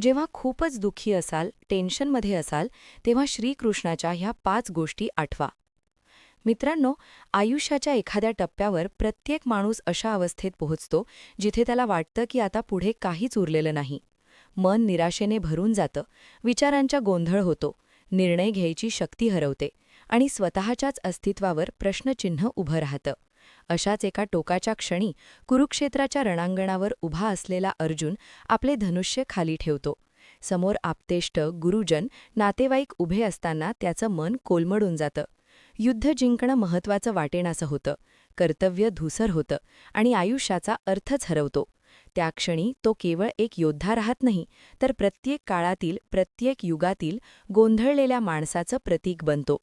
जेव्हा खूपच दुःखी असाल टेन्शनमध्ये असाल तेव्हा श्रीकृष्णाच्या ह्या पाच गोष्टी आठवा. मित्रांनो आयुष्याच्या एखाद्या टप्प्यावर प्रत्येक माणूस अशा अवस्थेत पोहोचतो जिथे त्याला वाटतं की आता पुढे काहीच उरलेलं नाही. मन निराशेने भरून जातं विचारांच्या गोंधळ होतो निर्णय घ्यायची शक्ती हरवते आणि स्वतःच्याच अस्तित्वावर प्रश्नचिन्ह उभं राहतं. अशाच एका टोकाच्या क्षणी कुरुक्षेत्राच्या रणांगणावर उभा असलेला अर्जुन आपले धनुष्य खाली ठेवतो. समोर आपतेष्ट गुरुजन नातेवाईक उभे असताना त्याचं मन कोलमडून जातं. युद्ध जिंकणं महत्वाचं वाटेनासं होतं. कर्तव्य धुसर होतं आणि आयुष्याचा अर्थच हरवतो. त्या क्षणी तो केवळ एक योद्धा राहत नाही तर प्रत्येक काळातील प्रत्येक युगातील गोंधळलेल्या माणसाचं प्रतीक बनतो.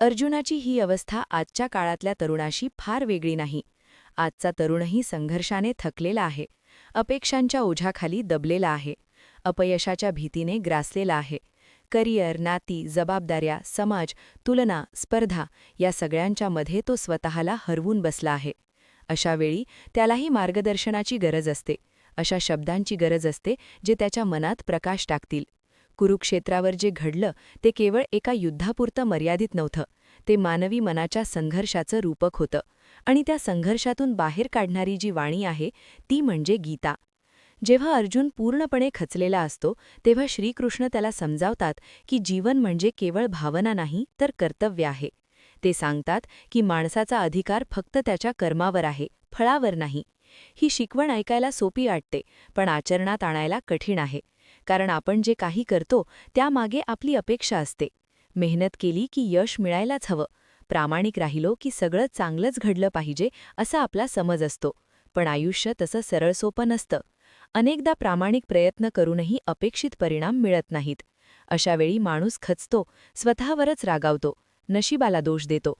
अर्जुनाची ही अवस्था आजच्या काळातल्या तरुणाशी फार वेगळी नाही. आजचा तरुणही संघर्षाने थकलेला आहे. अपेक्षांच्या ओझ्याखाली दबलेला आहे. अपयशाच्या भीतीने ग्रासलेला आहे. करिअर नाती जबाबदाऱ्या समाज तुलना स्पर्धा या सगळ्यांच्या मध्ये तो स्वतःला हरवून बसला आहे. अशावेळी त्यालाही मार्गदर्शनाची गरज असते. अशा शब्दांची गरज असते जे त्याच्या मनात प्रकाश टाकतील. कुरुक्षेत्रावर जे घडलं ते केवळ एका युद्धापुरतं मर्यादित नव्हतं. ते मानवी मनाच्या संघर्षाचं रूपक होतं. आणि त्या संघर्षातून बाहेर काढणारी जी वाणी आहे ती म्हणजे गीता. जेव्हा अर्जुन पूर्णपणे खचलेला असतो तेव्हा श्रीकृष्ण त्याला समजावतात की जीवन म्हणजे केवळ भावना नाही तर कर्तव्य आहे. ते सांगतात की माणसाचा अधिकार फक्त त्याच्या कर्मावर आहे फळावर नाही. ही शिकवण ऐकायला सोपी वाटते पण आचरणात आणायला कठीण आहे. कारण आपण जे काही करतो त्यामागे आपली अपेक्षा असते. मेहनत केली की यश मिळायलाच हवं. प्रामाणिक राहिलो की सगळं चांगलंच घडलं पाहिजे असा आपला समज असतो. पण आयुष्य तसं सरळ सोपं नसतं. अनेकदा प्रामाणिक प्रयत्न करूनही अपेक्षित परिणाम मिळत नाहीत. अशावेळी माणूस खचतो स्वतःवरच रागावतो नशिबाला दोष देतो.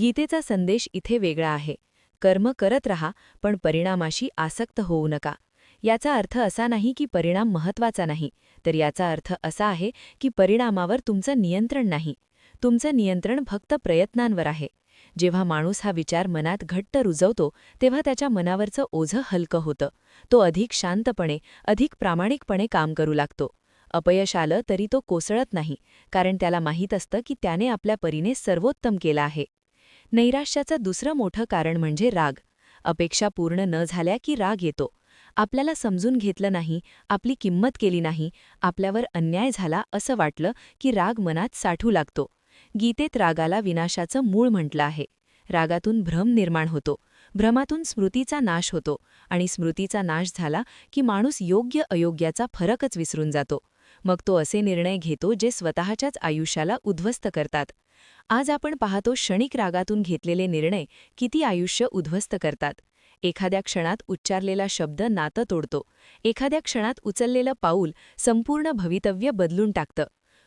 गीतेचा संदेश इथे वेगळा आहे. कर्म करत रहा पण परिणामाशी आसक्त होऊ नका. याचा अर्थ असा नाही की परिणाम महत्त्वाचा नाही तर याचा अर्थ असा आहे की परिणामावर तुमचं नियंत्रण नाही. तुमचं नियंत्रण फक्त प्रयत्नांवर आहे. जेव्हा माणूस हा विचार मनात घट्ट रुजवतो तेव्हा त्याच्या मनावरचं ओझं हलकं होतं. तो अधिक शांतपणे अधिक प्रामाणिकपणे काम करू लागतो. अपयश आलं तरी तो कोसळत नाही कारण त्याला माहीत असतं की त्याने आपल्या परीने सर्वोत्तम केला आहे. नैराश्याचं दुसरं मोठं कारण म्हणजे राग. अपेक्षा पूर्ण न झाल्या की राग येतो. आपल्याला समजून घेतलं नाही आपली किंमत केली नाही आपल्यावर अन्याय झाला असं वाटलं की राग मनात साठू लागतो. गीतेत रागाला विनाशाचं मूळ म्हटलं आहे. रागातून भ्रम निर्माण होतो. भ्रमातून स्मृतीचा नाश होतो आणि स्मृतीचा नाश झाला की माणूस योग्य अयोग्याचा फरकच विसरून जातो. मग तो असे निर्णय घेतो जे स्वतःच्याच आयुष्याला उद्ध्वस्त करतात. आज आपण पाहतो क्षणिक रागातून घेतलेले निर्णय किती आयुष्य उद्ध्वस्त करतात. एखाद्या क्षणात उच्चारलेला शब्द नातं तोडतो. एखाद्या क्षणात उचललेलं पाऊल संपूर्ण भवितव्य बदलून टाकतं.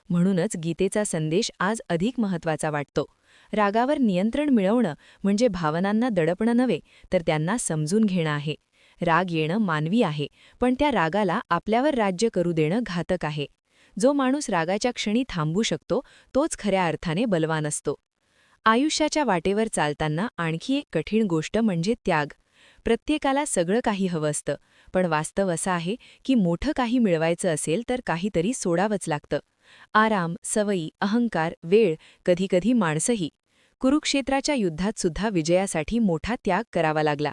म्हणूनच गीतेचा संदेश आज अधिक महत्त्वाचा वाटतो. रागावर नियंत्रण मिळवणं म्हणजे भावनांना दडपणं नव्हे तर त्यांना समजून घेणं आहे. राग येणं मानवी आहे पण त्या रागाला आपल्यावर राज्य करू देणं घातक आहे. जो माणूस रागाच्या क्षणी थांबू शकतो तोच खऱ्या अर्थाने बलवान असतो. आयुष्याच्या वाटेवर चालताना आणखी एक कठीण गोष्ट म्हणजे त्याग. प्रत्येकाला सगळं काही हवं असतं. पण वास्तव असं आहे की मोठं काही मिळवायचं असेल तर काहीतरी सोडावंच लागतं. आराम सवयी अहंकार वेळ कधीकधी माणसंही. कुरुक्षेत्राच्या युद्धात सुद्धा विजयासाठी मोठा त्याग करावा लागला.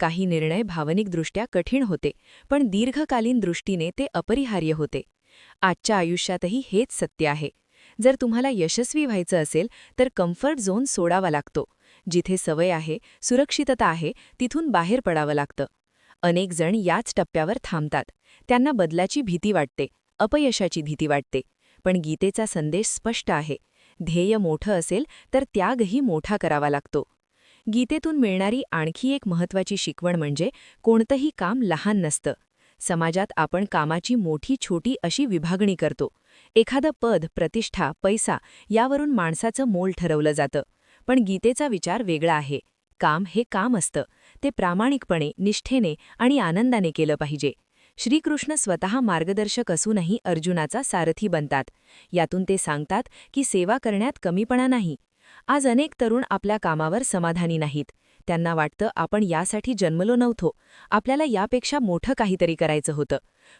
काही निर्णय भावनिकदृष्ट्या कठीण होते पण दीर्घकालीन दृष्टीने ते अपरिहार्य होते. आजच्या आयुष्यातही हेच सत्य आहे. जर तुम्हाला यशस्वी व्हायचं असेल तर कम्फर्ट झोन सोडावा लागतो. जिथे सवय आहे सुरक्षितता आहे तिथून बाहेर पडावं लागतं. अनेक जण याच टप्प्यावर थांबतात. त्यांना बदलाची भीती वाटते अपयशाची भीती वाटते. पण गीतेचा संदेश स्पष्ट आहे. ध्येय मोठं असेल तर त्यागही मोठा करावा लागतो. गीतेतून मिळणारी आणखी एक महत्वाची शिकवण म्हणजे कोणतंही काम लहान नसतं. समाजात आपण कामाची मोठी छोटी अशी विभागणी करतो. एखादं पद प्रतिष्ठा पैसा यावरून माणसाचं मोल ठरवलं जातं. पण गीतेचा विचार वेगळा आहे. काम हे काम असतं. ते प्रामाणिकपणे निष्ठेने आणि आनंदाने केलं पाहिजे. श्रीकृष्ण स्वतः मार्गदर्शक असूनही अर्जुनाचा सारथी बनतात. यातून ते सांगतात की सेवा करण्यात कमीपणा नाही. आज अनेक तरुण आपल्या कामावर समाधानी नाहीत. त्यांना वाटतं आपण यासाठी जन्मलो नव्हतो. आपल्याला यापेक्षा मोठं काहीतरी करायचं होतं.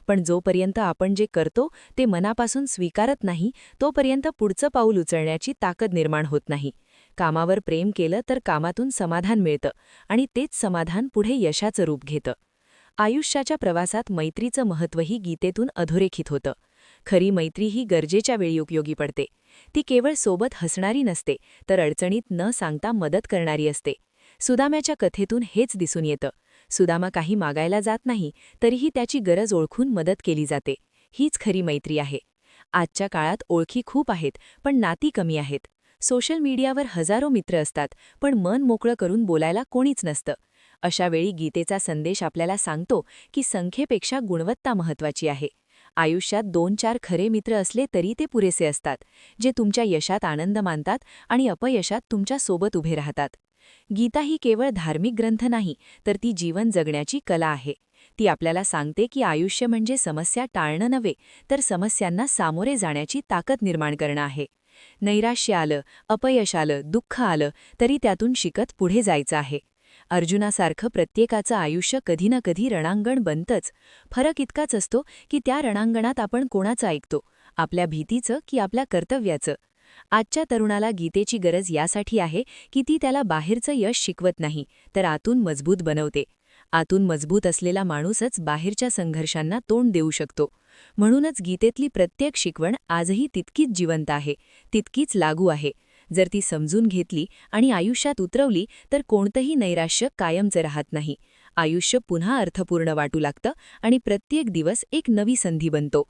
पण जोपर्यंत आपण जे करतो ते मनापासून स्वीकारत नाही तोपर्यंत पुढचं पाऊल उचलण्याची ताकद निर्माण होत नाही. कामावर प्रेम केलं तर कामातून समाधान मिळतं आणि तेच समाधान पुढे यशाचं रूप घेतं. आयुष्याच्या प्रवासात मैत्रीचं महत्त्वही गीतेतून अधोरेखित होतं. खरी मैत्री ही गरजेच्या वेळी उपयोगी पडते. ती केवळ सोबत हसणारी नसते तर अडचणीत न सांगता मदत करणारी असते. सुदाम्याच्या कथेतून हेच दिसून येतं. सुदामा काही मागायला जात नाही तरीही त्याची गरज ओळखून मदत केली जाते. हीच खरी मैत्री आहे. आजच्या काळात ओळखी खूप आहेत पण नाती कमी आहेत. सोशल मीडियावर हजारो मित्र असतात पण मन मोकळं करून बोलायला कोणीच नसतं. अशा वेळी गीतेचा संदेश आपल्याला सांगतो की संख्येपेक्षा गुणवत्ता महत्वाची आहे. आयुष्यात दोन चार खरे मित्र असले तरी ते पुरेसे असतात जे तुमच्या यशात आनंद मानतात आणि अपयशात तुमच्यासोबत उभे राहतात. गीता ही केवळ धार्मिक ग्रंथ नाही तर ती जीवन जगण्याची कला आहे. ती आपल्याला सांगते की आयुष्य म्हणजे समस्या टाळणं नव्हे तर समस्यांना सामोरे जाण्याची ताकद निर्माण करणं आहे. नैराश्य आलं अपयश आलं दुःख आलं तरी त्यातून शिकत पुढे जायचं आहे. अर्जुनासारखं प्रत्येकाचं आयुष्य कधी ना कधी रणांगण बनतंच. फरक इतकाच असतो की त्या रणांगणात आपण कोणाचं ऐकतो आपल्या भीतीचं की आपल्या कर्तव्याचं. आजच्या तरुणाला गीतेची गरज यासाठी आहे की ती त्याला बाहेरचं यश शिकवत नाही तर आतून मजबूत बनवते. आतून मजबूत असलेला माणूसच बाहेरच्या संघर्षांना तोंड देऊ शकतो. म्हणूनच गीतेतली प्रत्येक शिकवण आजही तितकीच जिवंत आहे तितकीच लागू आहे. जर ती समजून घेतली आणि आयुष्यात उतरवली तर कोणतंही नैराश्य कायमचं राहत नाही. आयुष्य पुन्हा अर्थपूर्ण वाटू लागतं आणि प्रत्येक दिवस एक नवी संधी बनतो.